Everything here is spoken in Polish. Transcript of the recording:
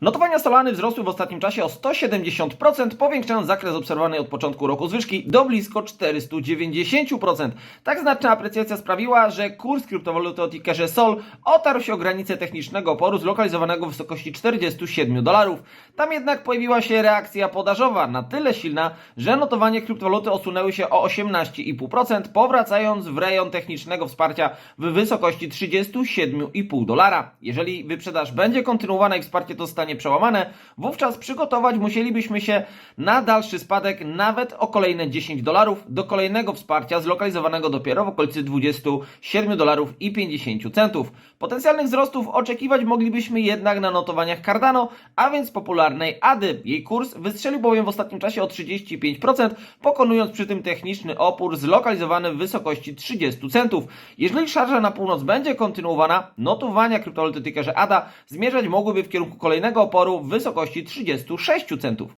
Notowania Solany wzrosły w ostatnim czasie o 170%, powiększając zakres obserwowany od początku roku zwyżki do blisko 490%. Tak znaczna aprecjacja sprawiła, że kurs kryptowaluty o tickerze SOL otarł się o granicę technicznego oporu zlokalizowanego w wysokości 47 dolarów. Tam jednak pojawiła się reakcja podażowa na tyle silna, że notowanie kryptowaluty osunęły się o 18,5%, powracając w rejon technicznego wsparcia w wysokości 37,5 dolara. Jeżeli wyprzedaż będzie kontynuowana i wsparcie to zostanie przełamane, wówczas przygotować musielibyśmy się na dalszy spadek nawet o kolejne 10 dolarów do kolejnego wsparcia zlokalizowanego dopiero w okolicy 27 dolarów i 50 centów. Potencjalnych wzrostów oczekiwać moglibyśmy jednak na notowaniach Cardano, a więc popularnej ADY. Jej kurs wystrzelił bowiem w ostatnim czasie o 35%, pokonując przy tym techniczny opór zlokalizowany w wysokości 30 centów. Jeżeli szarża na północ będzie kontynuowana, notowania kryptowaluty tickerze ADA zmierzać mogłyby w kierunku kolejnego oporu w wysokości 36 centów.